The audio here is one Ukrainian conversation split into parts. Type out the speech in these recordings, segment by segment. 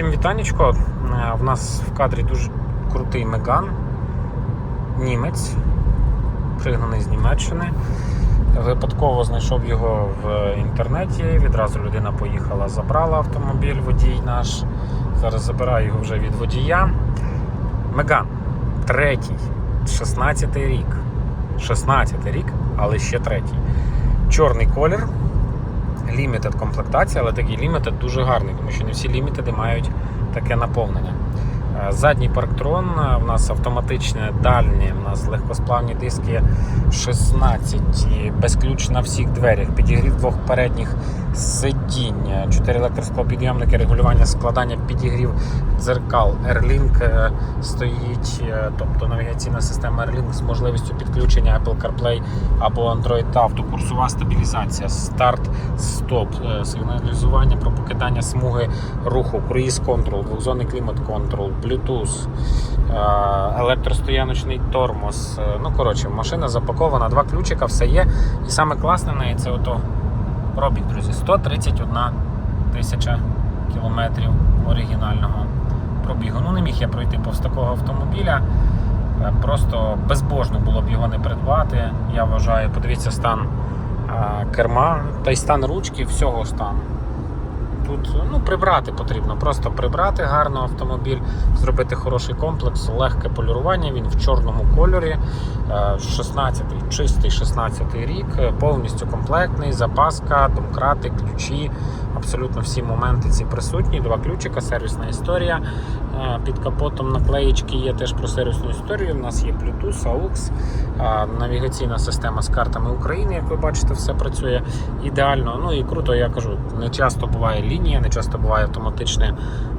Всім вітанечко. Е, В нас в кадрі дуже крутий Меган. Німець, пригнаний з Німеччини. Випадково знайшов його в інтернеті. Відразу людина поїхала, забрала автомобіль, водій наш. Зараз забираю його вже від водія. Меган, третій, 16 рік. 16 рік, але ще третій. Чорний колір, лімітед комплектація, але такий лімітед дуже гарний, тому що не всі лімітеди мають таке наповнення. Е, Задній парктрон, у в нас автоматичне дальнє, у нас легкосплавні диски 16, і безключ на всіх дверях, підігрів двох передніх сидінь, 4 електросклопідйомники, регулювання складання підігрів дзеркал. Airlink е, стоїть, е, тобто навігаційна система Airlink з можливістю підключення Apple CarPlay або Android Auto, курсова стабілізація, старт, стоп, е, сигналізування про покидання смуги руху, круїз контрол, двохзонний клімат контрол, Bluetooth, електростояночний тормоз. Ну, коротше, машина запакована, два ключика, все є. І саме класне в неї це ото пробіг, друзі, 131 тисяча кілометрів оригінального пробігу. Ну, не міг я пройти повз такого автомобіля. Е, Просто безбожно було б його не придбати. Я вважаю, подивіться стан керма та й стан ручки, всього стану. Тут ну, прибрати потрібно, просто прибрати гарно автомобіль, зробити хороший комплекс, легке полірування. Він в чорному кольорі. 16-й, чистий 16-й рік, е, повністю комплектний, запаска, домкрати, ключі. Абсолютно всі моменти ці присутні. Два ключика, сервісна історія. Е, Під капотом наклеїчки є теж про сервісну історію. У нас є Bluetooth, AUX, е, навігаційна система з картами України, як ви бачите, все працює ідеально. Ну і круто, я кажу, не часто буває лінія, не часто буває автоматичне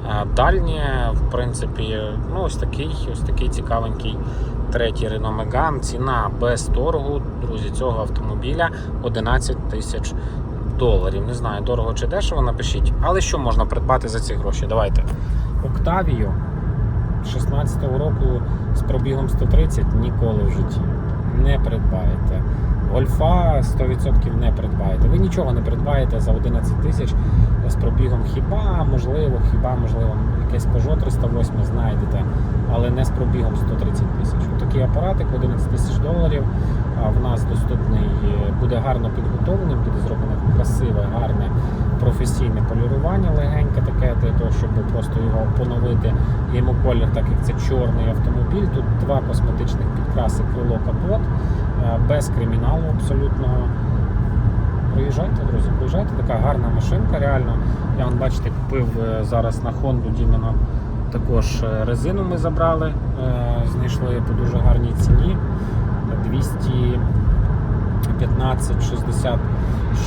е, дальнє. В принципі, ну ось такий, ось такий цікавенький третій Renault Megane. Ціна без торгу, друзі, цього автомобіля 11 тисяч доларів. Не знаю, дорого чи дешево, напишіть. Але що можна придбати за ці гроші? Давайте. Октавію 16-го року з пробігом 130 ніколи в житті не придбаєте. Гольфа 100% не придбаєте. Ви нічого не придбаєте за 11 тисяч з пробігом хіба, можливо, хіба, можливо, якесь Peugeot 308 знайдете, але не з пробігом 130 тисяч. Такий апаратик 11 тисяч доларів. В нас доступний, буде гарно підготовлений, буде зроблено красиве, гарне професійне полірування, легеньке таке, для того, щоб просто його поновити. Йому колір, так як це чорний автомобіль. Тут два косметичних підкраси, крило, капот, без криміналу абсолютного. Приїжджайте, друзі, приїжджайте, така гарна машинка, реально. Я вам бачите, купив е, зараз на Honda Дімена також е, резину ми забрали, е, знайшли по дуже гарній ціні. 215, 60,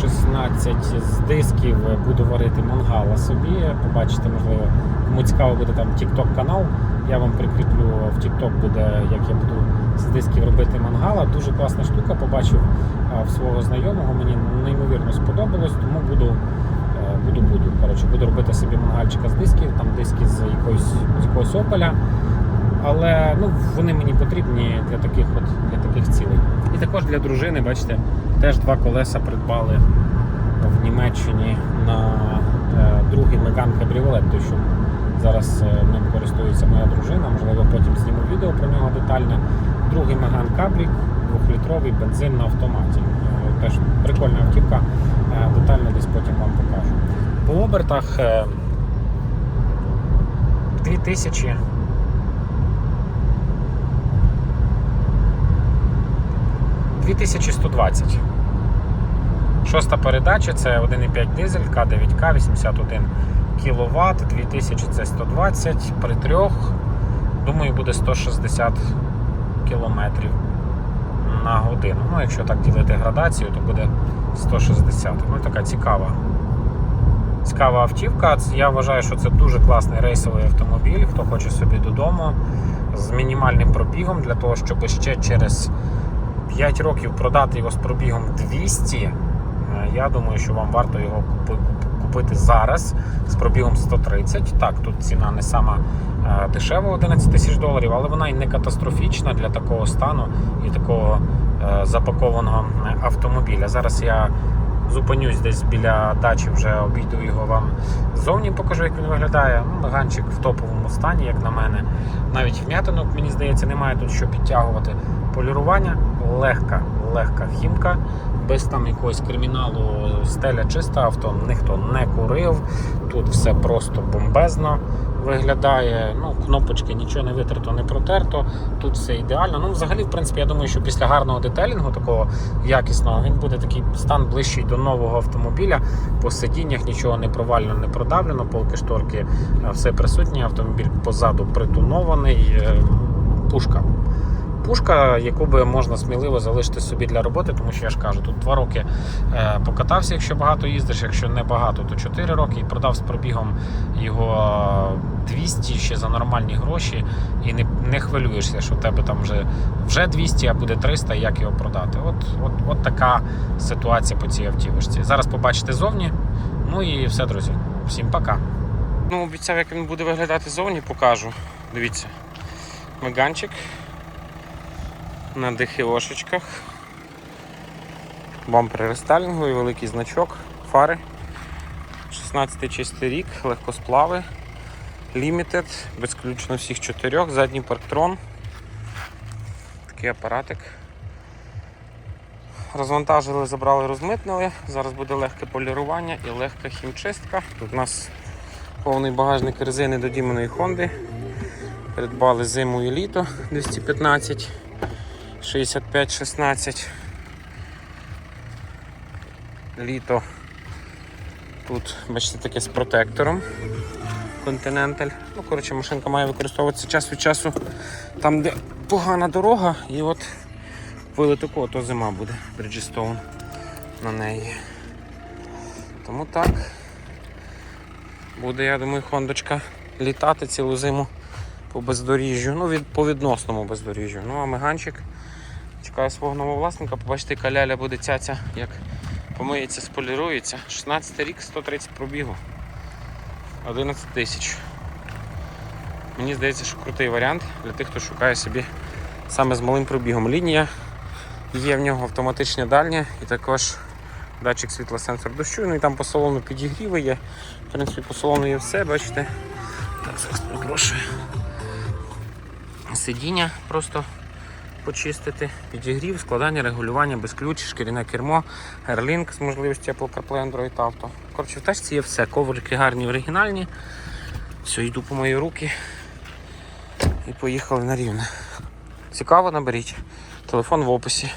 16 з дисків буду варити мангала собі. Побачите, можливо, кому цікаво буде там TikTok канал. Я вам прикріплю в TikTok буде, як я буду з дисків робити мангала. Дуже класна штука. Побачив в свого знайомого. Мені неймовірно сподобалось, тому буду. е, Буду, буду. Коротше, буду робити собі мангальчика з дисків, там диски з якоїсь, з якогось опеля. Але ну, вони мені потрібні для таких от, для таких цілей. І також для дружини, бачите, теж два колеса придбали в Німеччині на е, другий Меган Кабріолет, той, що зараз е, ним користується моя дружина, можливо, потім зніму відео про нього детальне. Другий Меган Кабрік, двохлітровий бензин на автоматі. Е, Теж прикольна автівка, е, детально десь потім вам покажу. По обертах е, 2000 2120. Шоста передача це 1,5 дизель, К9К, 81 кВт, 2000 це 120, при трьох, думаю, буде 160 км на годину. Ну, якщо так ділити градацію, то буде 160. Ну, така цікава. Цікава автівка. Я вважаю, що це дуже класний рейсовий автомобіль. Хто хоче собі додому з мінімальним пробігом для того, щоб ще через 5 років продати його з пробігом 200, е, я думаю, що вам варто його купи- купити зараз з пробігом 130. Так, тут ціна не сама е, дешева 11 тисяч доларів, але вона і не катастрофічна для такого стану і такого е, запакованого е, автомобіля. Зараз я зупинюсь десь біля дачі, вже обійду його вам ззовні, покажу, як він виглядає. Ну, Меганчик в топовому стані, як на мене. Навіть вм'ятинок, мені здається, немає тут що підтягувати. Полірування легка, легка хімка, без там якогось криміналу, стеля чиста, авто ніхто не курив. Тут все просто бомбезно виглядає. Ну, кнопочки нічого не витерто, не протерто. Тут все ідеально. Ну, взагалі, в принципі, я думаю, що після гарного детелінгу, такого якісного, він буде такий стан ближчий до нового автомобіля. По сидіннях нічого не провалено, не продавлено, полки шторки е, все присутнє. Автомобіль позаду притонований. е, Пушка. Пушка, яку би можна сміливо залишити собі для роботи, тому що я ж кажу, тут два роки е, покатався, якщо багато їздиш, якщо не багато, то 4 роки і продав з пробігом його 200 ще за нормальні гроші, і не, не хвилюєшся, що в тебе там вже, вже 200, а буде 300, і як його продати. От, от, от така ситуація по цій автівочці. Зараз побачите зовні. Ну і все, друзі. Всім пока. Ну, обіцяв, як він буде виглядати зовні, покажу. Дивіться. Меганчик на ДХОшечках. Бампер рестайлінгу і великий значок, фари. 16 чистий рік, легкосплави, Limited, безключно всіх чотирьох, задній парктрон. Такий апаратик. Розвантажили, забрали, розмитнили. Зараз буде легке полірування і легка хімчистка. Тут у нас повний багажник резини до Дімоної Хонди. Придбали зиму і літо 215. 65-16. Літо. Тут, бачите, таке з протектором. Continental. Ну, коротше, машинка має використовуватися час від часу там, де погана дорога, і от купили таку, то зима буде Bridgestone на неї. Тому так. Буде, я думаю, хондочка літати цілу зиму по бездоріжжю. Ну, від, по відносному бездоріжжю. Ну, а меганчик чекає свого нового власника. Побачите, яка ляля буде цяця, як помиється, сполірується. 16 рік, 130 пробігу. 11 тисяч. Мені здається, що крутий варіант для тих, хто шукає собі саме з малим пробігом. Лінія є в нього автоматичне дальнє і також датчик світлосенсор дощу. Ну і там по салону підігріви є. В принципі, по салону є все, бачите. Так, зараз перепрошую. Сидіння просто почистити, підігрів, складання, регулювання, без ключ, шкіряне кермо, Airlink з можливістю Apple CarPlay, Android Auto. Коротше, в тачці є все. Коврики гарні, оригінальні. Все, йду по мої руки і поїхали на рівне. Цікаво, наберіть. Телефон в описі.